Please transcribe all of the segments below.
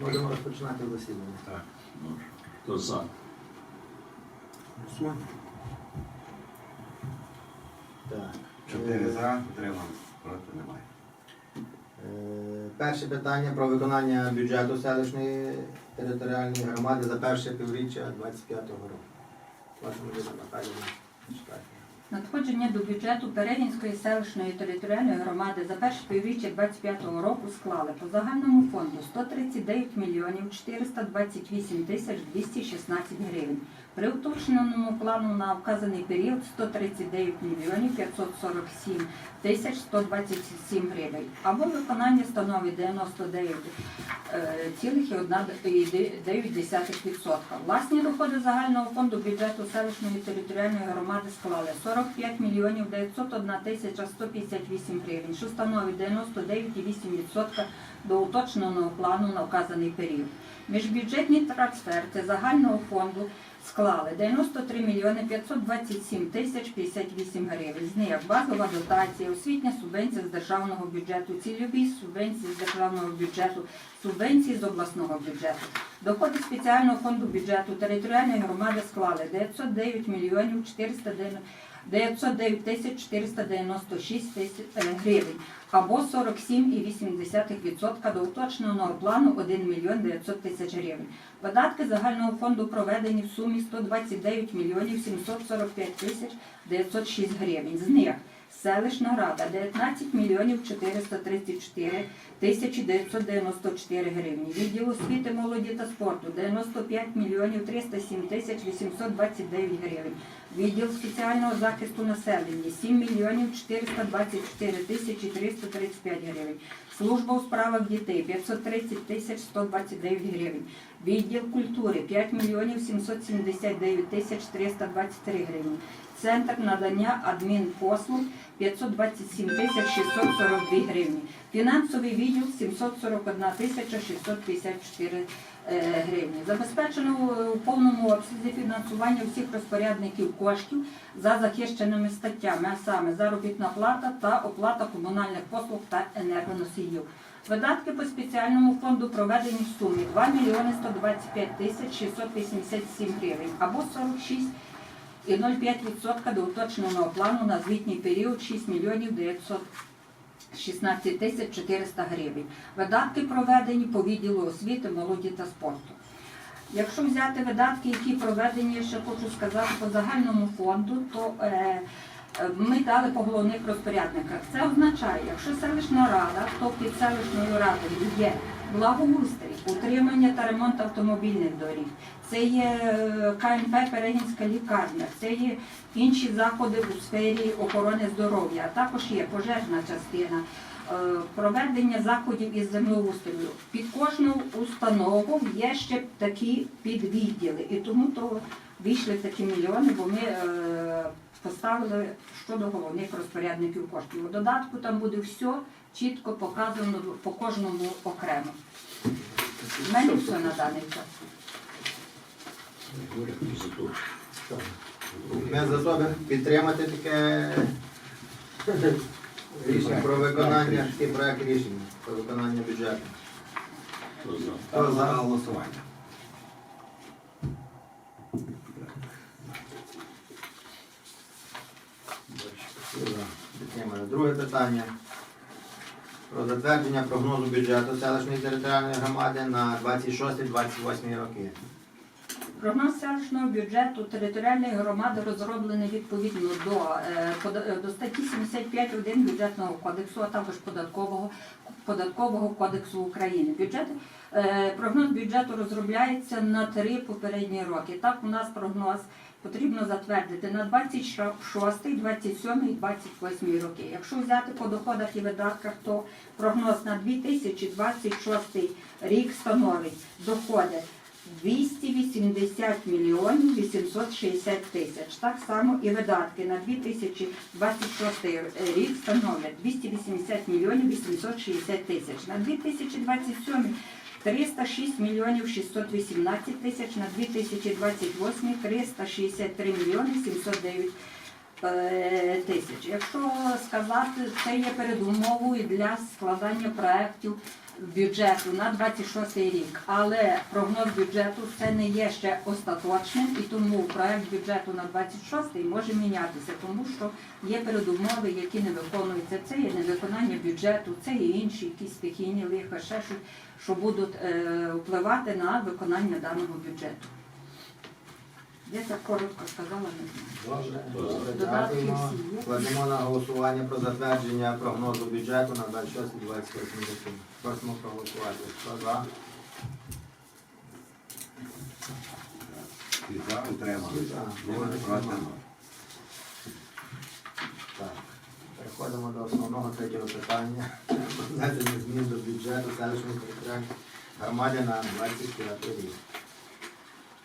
Можемо розпочинати засідання. Так, ну, хто за? Голосуємо. Так. Чотири Е, за, утримав, проти немає. е, Перше питання про виконання бюджету селищної територіальної громади за перше півріччя 25-го року. Ваша Марина Наталіна, читайте. Надходження до бюджету Перегінської селищної територіальної громади за перше півріччя 2025 року склали по загальному фонду 139 мільйонів 428 тисяч 216 гривень. При уточненому плану на вказаний період 139 мільйонів 547 тисяч 127 гривень. Або виконання становить 99 е, цілих і одна і де- 9%. Власні доходи загального фонду бюджету селищної територіальної громади склали 45 мільйонів 901 тисяча 158 гривень, що становить 99,8% до уточненого плану на вказаний період. Міжбюджетні трансферти загального фонду склали 93 мільйони 527 тисяч 58 гривень. З них базова дотація, освітня субвенція з державного бюджету, цільові субвенції з державного бюджету, субвенції з обласного бюджету. Доходи спеціального фонду бюджету територіальної громади склали 909 мільйонів 409 909 тисяч 496 тисяч е, гривень або 47,8% до уточненого плану 1 мільйон 900 тисяч гривень. Видатки загального фонду проведені в сумі 129 мільйонів 745 тисяч 906 гривень. З них селищна рада 19 мільйонів 434 тисячі 994 гривні. Відділ освіти, молоді та спорту 95 мільйонів 307 тисяч 829 гривень. Відділ соціального захисту населення 7 мільйонів 424 тисячі 335 гривень. Служба у справах дітей 530 тисяч 129 гривень. Відділ культури 5 мільйонів 779 тисяч 323 гривні. Центр надання адмінпослуг 527 тисяч 642 гривні. Фінансовий відділ 741 тисяча 654 е, гривні. Забезпечено у повному обсязі фінансування всіх розпорядників коштів за захищеними статтями, а саме заробітна плата та оплата комунальних послуг та енергоносіїв. Видатки по спеціальному фонду проведені в сумі 2 мільйони 125 тисяч 687 гривень або 46 і 0,5% до уточненого плану на звітній період 6 мільйонів 916 тисяч 400 гривень. Видатки проведені по відділу освіти, молоді та спорту. Якщо взяти видатки, які проведені, ще хочу сказати по загальному фонду, то е, е, ми дали по головних розпорядниках. Це означає, якщо селищна рада, то під селищною радою є благоустрій, утримання та ремонт автомобільних доріг, це є е, КНП Перегінська лікарня, це є інші заходи у сфері охорони здоров'я, а також є пожежна частина. е, Проведення заходів із землеустрою. Під кожну установу є ще такі підвідділи. І тому то вийшли такі мільйони, бо ми е, поставили щодо головних розпорядників коштів. У додатку там буде все чітко показано по кожному окремо. У мене все на даний час. Ми за то підтримати таке рішення про виконання, такий проект рішення про виконання бюджету. Хто за? Голосування? Друге питання. Про затвердження прогнозу бюджету селищної територіальної громади на 26-28 роки. Прогноз селищного бюджету територіальної громади розроблений відповідно до, е, е, до статті 75.1 бюджетного кодексу, а також податкового, податкового кодексу України. Бюджет, е, прогноз бюджету розробляється на три попередні роки. Так, у нас прогноз потрібно затвердити на 26, 27 і 28 роки. Якщо взяти по доходах і видатках, то прогноз на 2026 рік становить доходи 280 мільйонів 860 тисяч. Так само і видатки на 2026 рік становлять 280 мільйонів 860 тисяч. На 2027 306 мільйонів 618 тисяч, на 2028 363 мільйони 709 е, тисяч. Якщо сказати, це є передумовою для складання проєктів бюджету на 26 рік, але прогноз бюджету це не є ще остаточним, і тому проект бюджету на 26 може мінятися, тому що є передумови, які не виконуються. Це є невиконання бюджету, це є інші якісь стихійні лиха, ще щось, що будуть е, впливати на виконання даного бюджету. Я так коротко сказала, не знаю. Додатки всі є? Кладемо на голосування про затвердження прогнозу бюджету на 26 28 роки. Просимо проголосувати. Хто за? І за утримали. Так. Переходимо до основного третього питання. Внесення змін до бюджету селищної територіальної громади на 25 рік.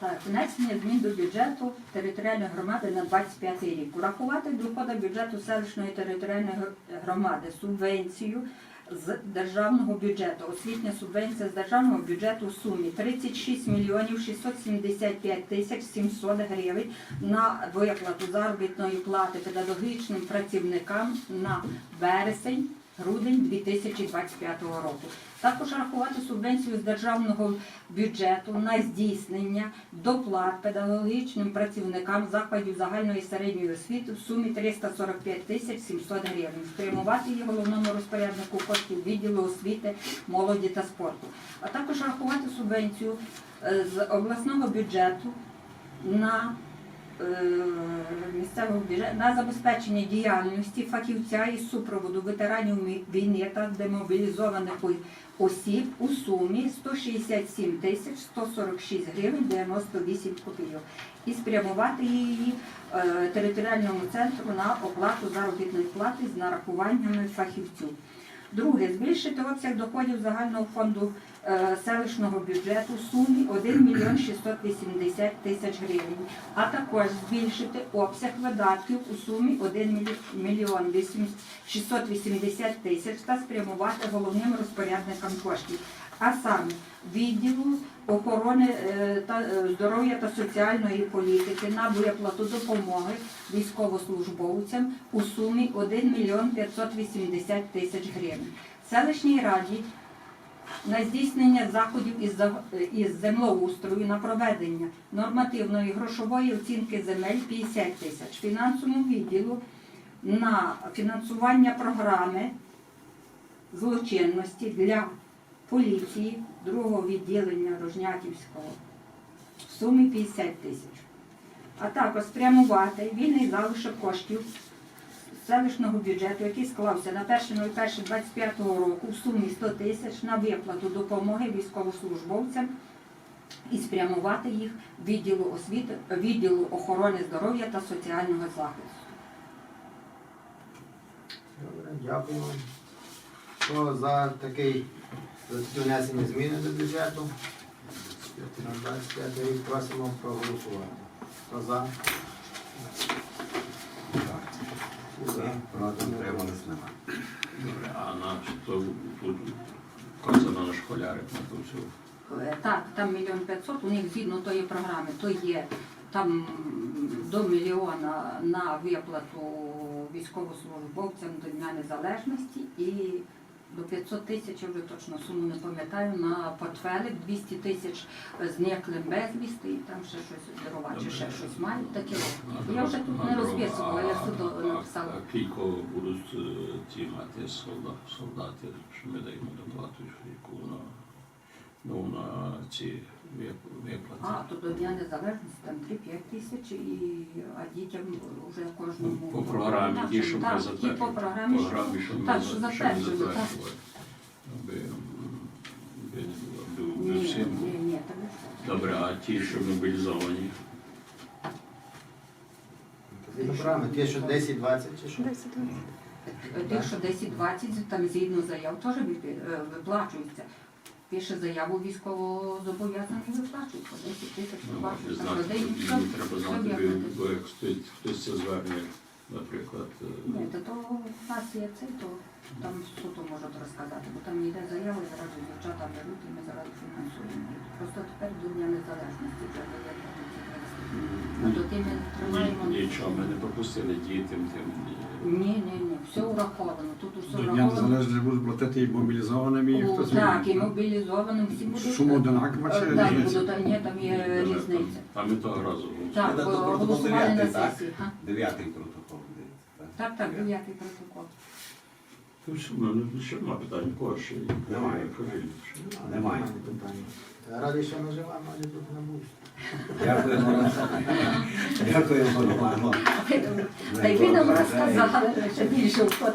Так, внесення змін до бюджету територіальної громади на 25 рік. Урахувати доходи бюджету селищної територіальної громади субвенцію з державного бюджету. Освітня субвенція з державного бюджету в сумі 36 мільйонів 675 тисяч 700 гривень на виплату заробітної плати педагогічним працівникам на вересень. Грудень 2025 року. Також рахувати субвенцію з державного бюджету на здійснення доплат педагогічним працівникам закладів загальної і середньої освіти в сумі 345 тисяч 700 гривень. Спрямувати її головному розпоряднику коштів відділу освіти, молоді та спорту. А також рахувати субвенцію е, з обласного бюджету на місцевого бюджету на забезпечення діяльності фахівця із супроводу ветеранів війни та демобілізованих осіб у сумі 167 тисяч 146 гривень 98 копійок і спрямувати її е, територіальному центру на оплату заробітної плати з нарахуваннями фахівцю. Друге, збільшити обсяг доходів загального фонду е, селищного бюджету в сумі 1 мільйон 680 тисяч гривень, а також збільшити обсяг видатків у сумі 1 мільйон 680 тисяч та спрямувати головним розпорядникам коштів, а саме відділу охорони е, е, здоров'я та соціальної політики на виплату допомоги військовослужбовцям у сумі 1 мільйон 580 тисяч гривень. Селищній раді на здійснення заходів із, із землеустрою на проведення нормативної грошової оцінки земель 50 тисяч, фінансовому відділу на фінансування програми злочинності для поліції другого відділення Рожнятівського в сумі 50 тисяч. А також спрямувати вільний залишок коштів селищного бюджету, який склався на 1.01.25 року в сумі 100 тисяч на виплату допомоги військовослужбовцям і спрямувати їх відділу освіти, відділу охорони здоров'я та соціального захисту. Добре, дякуємо. Хто за такий внесені зміни до бюджету на 25 рік просимо проголосувати. Хто за? За. Проти утримались нема. Добре, а на тут казано на школярик на. Е, Так, там мільйон п'ятсот, у них згідно тої програми, то є там до мільйона на виплату військовослужбовцям до Дня Незалежності і до 500 тисяч, я вже точно суму не пам'ятаю, на портфелик, 200 тисяч зниклим безвісти, і там ще щось дарувати, чи ще щось мають таке. Я вже тут не розписувала, я все написала. А кілько будуть е, ті мати солдати, що ми даємо доплату, яку на, ну, на ці вип- А, виплати. то до Дня Незалежності там 3-5 тисяч, і, а дітям вже кожному. По програмі, ті, що ми Так, ті по програмі, що- програмі, що ми так, за- що затверджували, так. Аби, аби аби Ні, всім ні, ні, так. Добре, а ті, що мобілізовані, програми, ті, що 10-20 чи що? Тих, що 10-20, там згідно заяв теж е, виплачується. Пише заяву військово зобов'язаний виплачується. 10 тисяч ну, не Там людей мені треба знати, бо- як стоїть хтось це зверне, наприклад, е, Ні, то, то в нас є цей, то там суто можуть розказати, бо там йде заява, і зразу дівчата беруть, і ми зараз фінансуємо. Просто тепер до Дня Незалежності вже даємо. А то тим ми тримаємо. Нічого, ми не пропустили дітям тим. Ні, ні, ні, все враховано. Тут усе Дня враховано. Незалежності будуть платити і мобілізованим, і О, хтось. Так, і мобілізованим всі будуть. Сума одинакова чи Е, Так, різниця? будуть, а ні, там є різниця. Там і того разу. Так, Це бо протокол голосували на дев'ятий, так? сесії. га? Дев'ятий протокол. здається, Так, так, дев'ятий протокол. Ну, що, ну, ну, ще нема питань, кого ще? Немає. Що? Немає. питання. Радий, що ми живемо, але тут не будь. Дякуємо. Дякуємо, Романо. Та й ви нам розказали, що більше вход